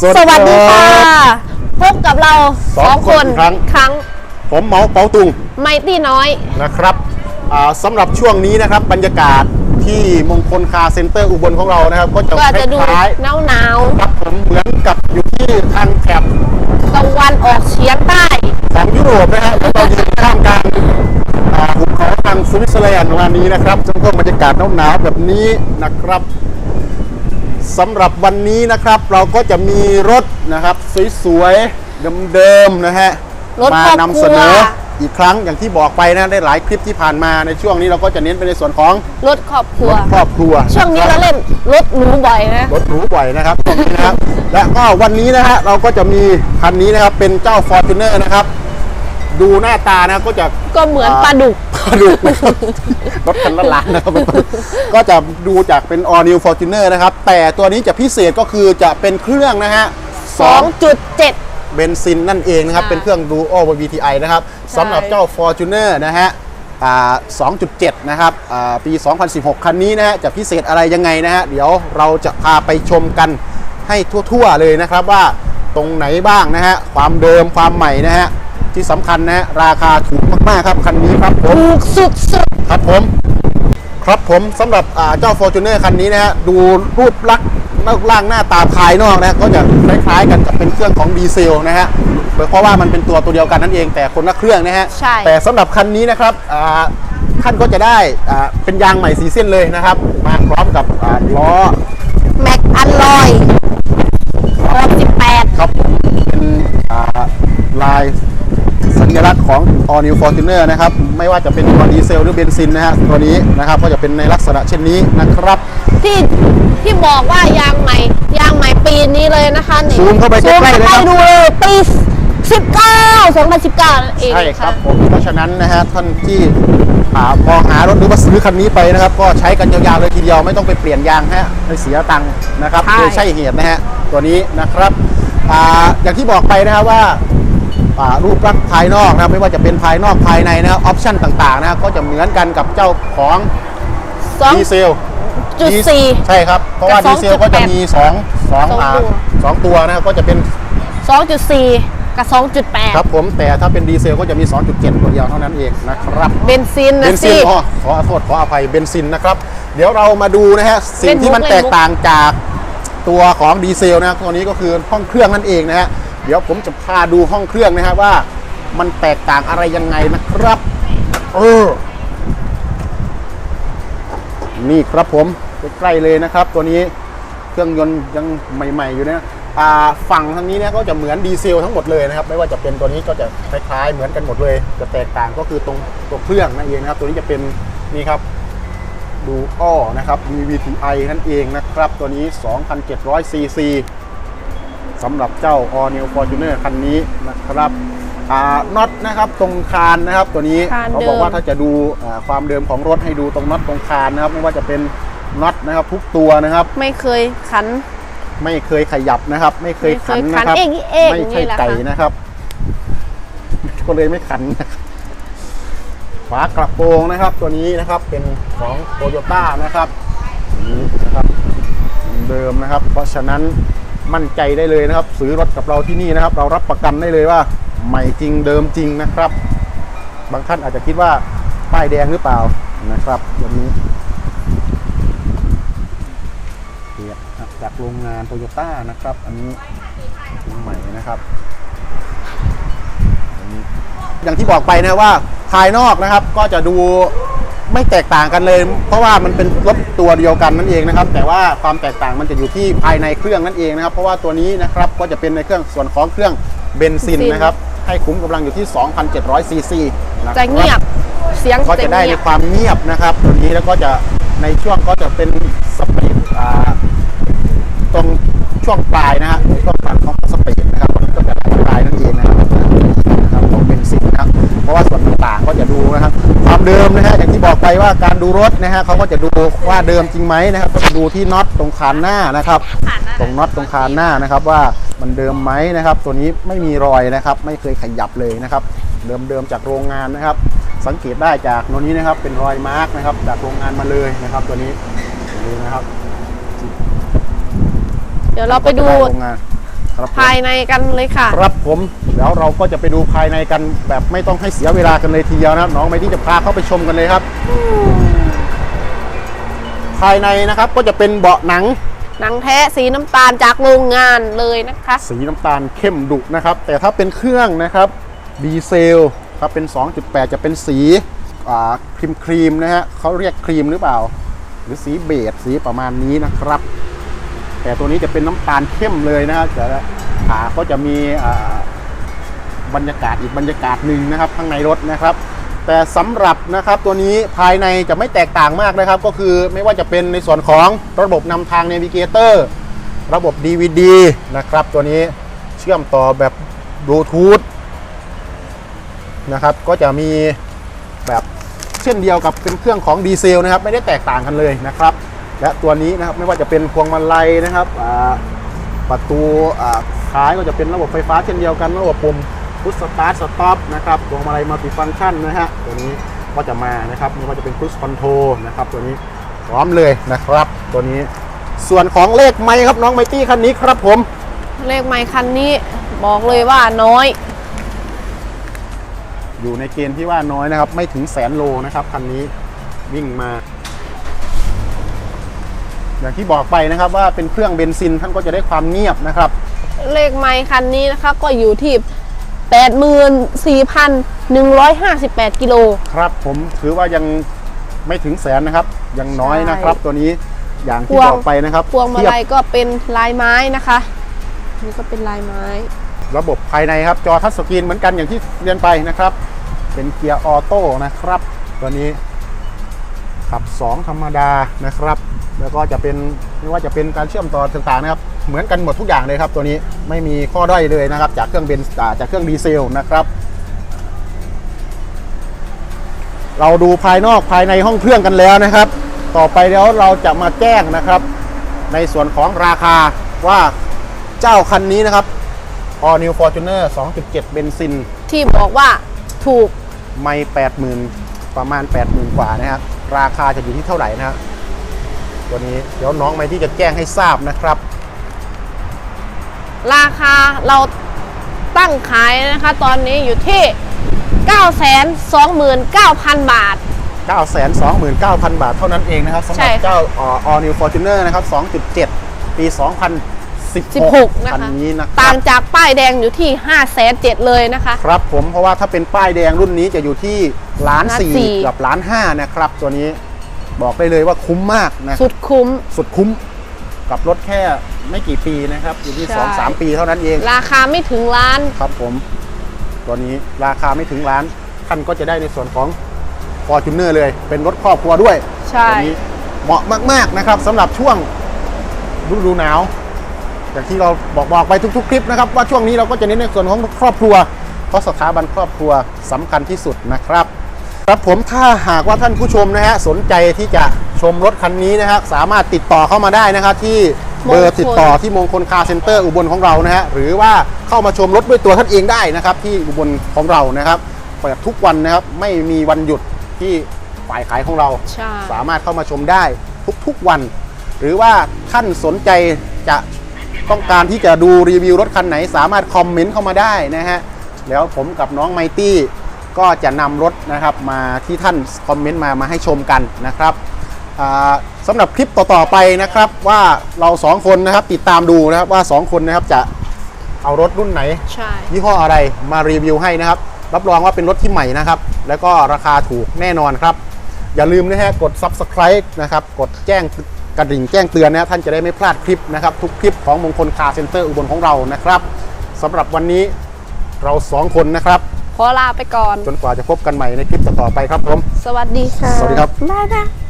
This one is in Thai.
สวัสดีสวัสดีค่ะ พบกับเราสองคนครั้งครั้ง ผมเหมาเปาตุง ไมตี้น้อยนะครับอ่าสำหรับช่วงนี้นะครับ บรรยากาศที่มงคลคาร์เซ็นเตอร์อุบลของเรานะครับ ก็จะก็คจะดูล้ายหนาวหนาวๆครับผมเหมือนกับอยู่ที่ทางแถบๆตะวันออกเฉียงใต้ของยุโรปนะฮะแล้วเราอยู่ข้ามกลางอ่าหุบเขาทางสวิตเซอร์แลนด์วันนี้นะครับซึ่งก็บรรยากาศหนาวๆแบบนี้นะครับ สำหรับวันนี้นะครับเราก็จะมีรถนะครับสวยๆเดิมๆนะฮะรถมาครอบนำคเสรันวออีกครั้งอย่างที่บอกไปนะได้หลายคลิปที่ผ่านมาในช่วงนี้เราก็จะเน้นไปในส่วนของรถครอบครัวรถครอบครัวช่วงนี้เราเล่นรถหนูบ่อยนะ รถหรูบ่อยนะครับตรงนี้นะครับ และก็วันนี้นะฮะเราก็จะมีคันนี้นะครับเป็นเจ้า Fortuner นะครับ ดูหน้าตานะก็จะก็เหมือนปลาดุก ปลาดุกนะครับรถคันละล้านนะครับ ก็จะดูจากเป็น All New Fortuner นะครับ แต่ตัวนี้จะพิเศษก็คือจะเป็นเครื่องนะฮะสอง2.7เบนซินนั่นเองนะครับอ่าเป็นเครื่อง Duo VTI นะครับใช่สำหรับเจ้า Fortuner นะฮะอ่า2.7 นะครับอ่าปี 2016 คันนี้นะฮะจะพิเศษอะไรยังไงนะฮะเดี๋ยวเราจะพาไปชมกันให้ทั่ว ๆ เลยนะครับว่าตรงไหนบ้างนะฮะความเดิมความใหม่นะฮะ ที่สำคัญนะฮะราคาถูกมากๆครับคันนี้ครับผมถูกสุดครับผม ครับผมสำหรับอ่าเจ้า Fortuner คันนี้นะฮะดูรูปลักษณ์รูปร่างหน้าตาภายนอกนะก็จะคล้ายๆกันกับเป็นเครื่องของดีเซลนะฮะเพราะว่ามันเป็นตัวตัวเดียวกันนั่นเองแต่คนละเครื่องนะฮะใช่ แต่สำหรับคันนี้นะครับอ่าท่านก็จะได้อ่าเป็นยางใหม่สีเส้นเลยนะครับ มาพร้อมกับอ่าล้อๆแม็กอันลอย68ครับผม ของ All New Fortuner นะครับ ไม่ว่าจะเป็นตัวดีเซลหรือเบนซินนะฮะตัวนี้นะครับก็จะเป็นในลักษณะเช่นนี้นะครับ ที่ที่บอกว่ายางใหม่ ยางใหม่ปีนี้เลยนะคะนี่ซูมเข้าไปซูมใกล้ๆเลยครับดูเลยปี 19 2019นั่นเองใช่ครับะผมเพราะฉะนั้นนะฮะท่านที่อ่ามองหารถหรือว่าซื้อคันนี้ไปนะครับ ก็ใช้กันยาวๆเลยทีเดียวไม่ต้องไปเปลี่ยนยางฮะไม่เสียตังค์นะครับใช่โดยใช่เหตุนะฮะตัวนี้นะครับอ่าอย่างที่บอกไปนะครับว่าอ่า รูปลักษณ์ภายนอกนะครับไม่ว่าจะเป็นภายนอกภายในนะครับออปชั่นต่างๆนะครับก็จะเหมือนกันกับเจ้าของสองดีเซลจุดสี่ใช่ครับเพราะว่ากับดีเซลก็จะมี2องสองสองอ่าตัวสองตัวนะครับก็จะเป็น2.4กับ 2.8 ครับผมแต่ถ้าเป็นดีเซลก็จะมี 2.7 ตัวเดียวเท่านั้นเองนะครับเบนซินเบนะนซิสินขอขอโทษขออภัยเบนซินนะครับ เดี๋ยวเรามาดูนะฮะสิ่เล่งนมุกที่มันเล่นมุกแตกต่างจากตัวของดีเซลนะครับตัวนี้ก็คือห้องเครื่องนั่นเองนะฮะ เดี๋ยวผมจะพาดูห้องเครื่องนะฮะว่า มันแตกต่างอะไรยังไงนะครับ เออ นี่ครับผมใกล้ๆเลยนะครับ ตัวนี้เครื่องยนต์ยังใหม่ ๆ อยู่นะอ่าฝั่งทางนี้เนี่ยก็จะเหมือนดีเซลทั้งหมดเลยนะครับ ไม่ว่าจะเป็นตัวนี้ก็จะคล้ายๆเหมือนกันหมดเลย จะแตกต่างก็คือตรงตัวเครื่องนั่นเองนะครับ ตัวนี้จะเป็นนี่ครับดูอ้อนะครับ DVTi นั่นเองนะครับ ตัวนี้ 2,700 cc สำหรับเจ้า All New Fortuner คันนี้นะครับอ่าน็อตนะครับตรงคานนะครับ ตัวนี้คานเขาเดิมบอกว่าถ้าจะดูอ่าความเดิมของรถให้ดูตรงน็อตตรงคานนะครับ ไม่ว่าจะเป็นน็อตนะครับทุกตัวนะครับ ไม่เคยขัน ไม่เคยขยับนะครับ ไม่เคยขันไม่เคยขันนะครับเองเองไม่ใช่นี่แหละไก่ค่ะนะครับก็เลยไม่ขันนะครับฝากระโปรงนะครับ ตัวนี้นะครับเป็นของโตโยต้านะครับนี่นะครับเดิมนะครับ เพราะฉะนั้น มั่นใจได้เลยนะครับ ซื้อรถกับเราที่นี่นะครับ เรารับประกันได้เลยว่าใหม่จริงเดิมจริงนะครับ บางท่านอาจจะคิดว่าป้ายแดงหรือเปล่านะครับวันนี้เนี่ยจากโรงงานโตโยต้านะครับ อันนี้ใหม่นะครับอันนี้อย่างที่บอกไปนะว่าภายนอกนะครับก็จะดู ไม่แตกต่างกันเลย เพราะว่ามันเป็นรถตัวเดียวกันนั่นเองนะครับ แต่ว่าความแตกต่างมันจะอยู่ที่ภายในเครื่องนั่นเองนะครับ เพราะว่าตัวนี้นะครับก็จะเป็นในเครื่องส่วนของเครื่องเบนซินเบนซินนะครับ ให้คุ้มกำลังอยู่ที่ 2,700ซีซีนครับจะเงียบเสียงก็จะได้ในเงียบความเงียบนะครับ ตัวนี้แล้วก็จะในช่วงก็จะเป็นสปีดอ่าตรงช่วงปลายนะฮะในช่วงปลายของสปีดนะครับมันก็จะปลายนั่นเองนะครับนะครับของเบนซินนะครับ เพราะว่าส่วนต่างๆก็จะดูนะครับ ความเดิมนะฮะ ว่าการดูรถนะฮะเขาก็จะดูว่าเดิมจริงไหมนะครับก็จะดูที่น็อตตรงคานหน้านะครับ ตรงน็อตตรงคานหน้านะครับว่ามันเดิมไหมนะครับ ตัวนี้ไม่มีรอยนะครับ ไม่เคยขยับเลยนะครับ เดิมๆจากโรงงานนะครับ สังเกตได้จากโนนนี้นะครับ เป็นรอยมาร์กนะครับ จากโรงงานมาเลยนะครับ ตัวนี้ดูนะครับ เดี๋ยวเราไปดูโรงงาน ครับผม ภายในกันเลยค่ะ ครับผมแล้วเราก็จะไปดูภายในกันแบบไม่ต้องให้เสียเวลากันเลยทีเดียวนะครับน้องไมตี้จะพาเข้าไปชมกันเลยครับ ภายในนะครับก็จะเป็นเบาะหนังหนังแท้สีน้ำตาลจากโรงงานเลยนะคะ สีน้ำตาลเข้มดุนะครับ แต่ถ้าเป็นเครื่องนะครับดีเซลถ้าเป็น 2.8 จะเป็นสีครีมครีมๆนะฮะเขาเรียกครีมหรือเปล่า หรือสีเบจสีประมาณนี้นะครับ แต่ตัวนี้จะเป็นน้ำตาลเข้มเลยนะฮะแต่ขาก็จะมีบรรยากาศอีกบรรยากาศหนึ่งนะครับ ข้างในรถนะครับ แต่สำหรับนะครับตัวนี้ภายในจะไม่แตกต่างมากนะครับ ก็คือไม่ว่าจะเป็นในส่วนของระบบนำทาง Navigator ระบบ DVD นะครับ ตัวนี้เชื่อมต่อแบบบลูทูธนะครับ ก็จะมีแบบเช่นเดียวกับเป็นเครื่องของดีเซลนะครับ ไม่ได้แตกต่างกันเลยนะครับ และตัวนี้นะครับไม่ว่าจะเป็นพวงมาลัยนะครับอ่าประตูอ่าท้ายก็จะเป็นระบบไฟฟ้าเช่นเดียวกันระบบปุ่มพุชสตาร์ทสต็อปนะครับพวงมาลัยมัลติฟังก์ชันนะฮะตัวนี้ก็จะมานะครับไม่ว่าจะเป็นพุชคอนโทรนะครับตัวนี้พร้อมเลยนะครับ ตัวนี้ส่วนของเลขไม้ครับน้องไมตี้คันนี้ครับผม เลขไมค์คันนี้บอกเลยว่าน้อย อยู่ในเกณฑ์ที่ว่าน้อยนะครับ ไม่ถึงแสนโลนะครับคันนี้วิ่งมา อย่างที่บอกไปนะครับว่าเป็นเครื่องเบนซินท่านก็จะได้ความเงียบนะครับ เลขไมค์คันนี้นะคะก็อยู่ที่84,158 กิโล ครับผมถือว่ายังไม่ถึงแสนนะครับ ยังน้อยนะครับ ตัวนี้อย่างที่พวงบอกไปนะครับพวงมาเทียบลัยก็เป็นลายไม้นะคะนี่ก็เป็นลายไม้ ระบบภายในครับจอทัชสกรีนเหมือนกันอย่างที่เรียนไปนะครับ เป็นเกียร์ออโต้นะครับ ตัวนี้ ขับ 2 ธรรมดานะครับ แล้วก็จะเป็นไม่ว่าจะเป็นการเชื่อมต่อต่างๆนะครับ เหมือนกันหมดทุกอย่างเลยครับ ตัวนี้ไม่มีข้อด้อยเลยนะครับ จากเครื่องเบนซ์อ่าจากเครื่องดีเซลนะครับ เราดูภายนอกภายในห้องเครื่องกันแล้วนะครับ ต่อไปแล้วเราจะมาแจ้งนะครับ ในส่วนของราคาว่าเจ้าคันนี้นะครับ All New Fortuner 2.7 เบนซิน ที่บอกว่าถูกไม่ 80,000 ประมาณ 80,000กว่านะครับ ราคาจะอยู่ที่เท่าไหร่นะครับตัวนี้เดี๋ยวน้องไมที่จะแจ้งให้ทราบนะครับ ราคาเราตั้งขายนะคะ ตอนนี้อยู่ที่ 929,000 บาท 929,000 บาทเท่านั้นเองนะครับสำหใช่รับค่ะ เจ้า All New Fortuner นะครับ 2.7 ปี 2016 16 นะคันคะนี้นะคต่ารับงจากป้ายแดงอยู่ที่507เลยนะคะ ครับผมเพราะว่าถ้าเป็นป้ายแดงรุ่นนี้จะอยู่ที่ล้านล้านสี่ สี่กับล้านห้านะครับ ตัวนี้บอกได้เลยว่าคุ้มมากนะสุดคุ้ม สุดคุ้มกับรถแค่ไม่กี่ปีนะครับ อยู่ที่ใช่2 3ปีเท่านั้นเอง ราคาไม่ถึงล้าน ครับผม ตัวนี้ราคาไม่ถึงล้านท่านก็จะได้ในส่วนของ f o r t u n e r เลย เป็นรถครอบครัวด้วย ใช่ ตัวนี้เหมาะมาก ๆ นะครับสำหรับช่วงฤดูหนาว อย่างที่เราบอกบอกไปทุกๆ คลิปนะครับว่าช่วงนี้เราก็จะเน้นในส่วนของครอบครัว เพราะสถาบันครอบครัวสำคัญที่สุดนะครับ ครับผมถ้าหากว่าท่านผู้ชมนะฮะสนใจที่จะชมรถคันนี้นะฮะสามารถติดต่อเข้ามาได้นะครับที่เบอร์ติดต่อที่มงคลคาร์เซ็นเตอร์อุบลของเรานะฮะหรือว่าเข้ามาชมรถด้วยตัวท่านเองได้นะครับ ที่อุบลของเรานะครับเปิดทุกวันนะครับไม่มีวันหยุดที่ฝ่ายขายของเราใช่สามารถเข้ามาชมได้ทุกๆวัน หรือว่าท่านสนใจจะ ต้องการที่จะดูรีวิวรถคันไหนสามารถคอมเมนต์เข้ามาได้นะฮะแล้วผมกับน้องไมตี้ก็จะนำรถนะครับมาที่ท่านคอมเมนต์มามาให้ชมกันนะครับอ่าสำหรับคลิปต่อๆไปนะครับว่าเราสองคนนะครับติดตามดูนะครับว่าสองคนนะครับจะเอารถรุ่นไหนใช่ยี่ห้ออะไรมารีวิวให้นะครับ รับรองว่าเป็นรถที่ใหม่นะครับ แล้วก็ราคาถูกแน่นอนครับ อย่าลืมนะฮะกด subscribe นะครับ กดแจ้ง กระดิ่งแจ้งเตือนนะฮะท่านจะได้ไม่พลาดคลิปนะครับ ทุกคลิปของมงคลคาร์เซ็นเตอร์อุบลของเรานะครับสำหรับวันนี้เราสองคนนะครับขอลาไปก่อน จนกว่าจะพบกันใหม่ในคลิปต่อๆไปครับผม สวัสดีค่ะ สวัสดีครับ บ๊ายบาย